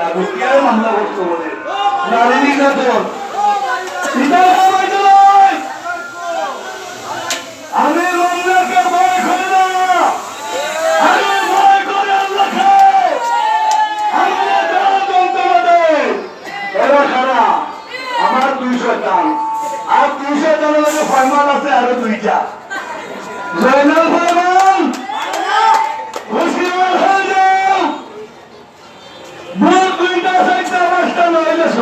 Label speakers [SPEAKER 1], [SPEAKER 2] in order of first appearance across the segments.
[SPEAKER 1] না রুকিয়ার মামলা পিতা সবাইকে আমি রমজানকে ভয় করি না। আমি ভয় করি আমার দুইশো দাম আর দুইশো লাগে ফরমান আছে আরও দুইটা। জয়নাল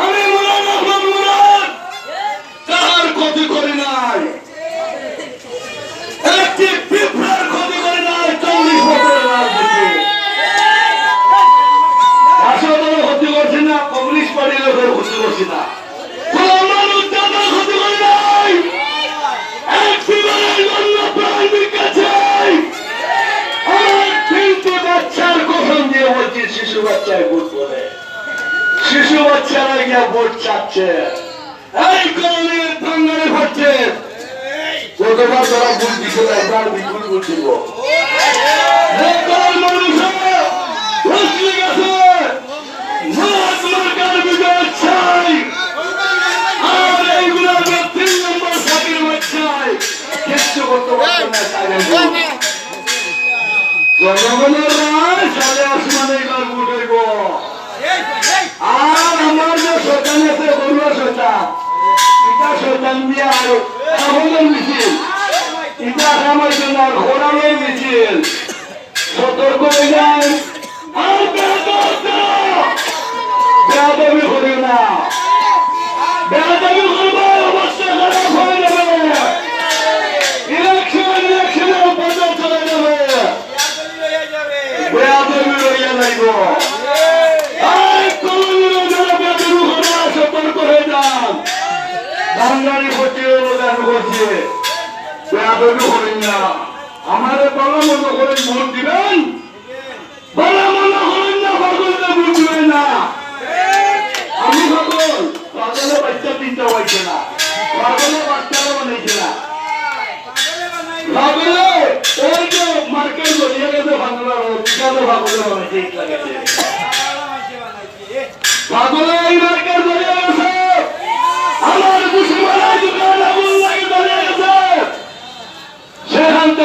[SPEAKER 1] আমি তার ক্ষতি করি বাচ্চায় ভোট বলে। শিশু বাচ্চারা গিয়া ভোট চাচ্ছে। সকল শতান দিয়ে আর। আমাদের মিছিল এটা আমার জন্য করছে বেয়াদবি করেন না। আমারে বলা মতো করে ভোট দিবেন? বলা মনে করেন না পাগলটা ভোট দিবেন না? আমি পাগল পাগলে বাচ্চা তিনটা হয়েছে না। পাগলে বাচ্চারা বানাইছে না। পাগলে ওই যে মার্কেট গলিয়ে গেছে আমার মুসলমানের দোকান আগুন লাগে গলিয়ে গেছে সেখান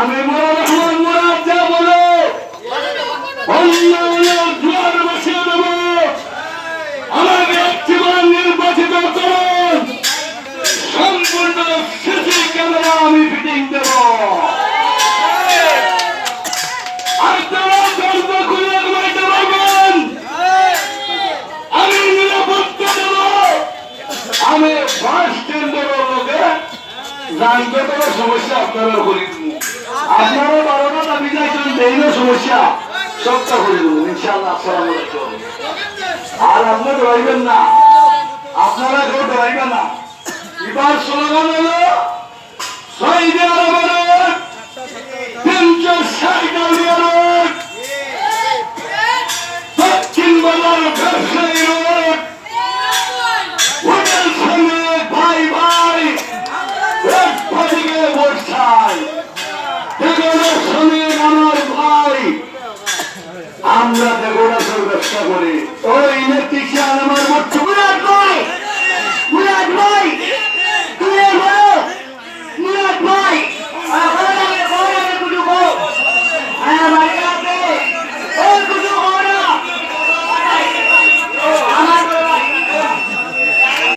[SPEAKER 1] আমি রহমান মুরাদ যা বলে ক্যামেরা আমি ফিটিং দেব। বাস স্ট্যান্ডের লোকে জানতে কোনো সমস্যা আপনারা করে আপনারা বারোটা দাবি যাইছেন দেইলে সমস্যা, সবটা করে দেবো। ইনশাল্লাহ আসসালামু আর আপনি ডরাইবেন না। আপনারা কেউ ডরাইবেন না। এবার স্লোগান হলো আমার দেগোড়া রক্ষা করি। ওই ইলেকট্রিশিয়ান আমার মোট্টু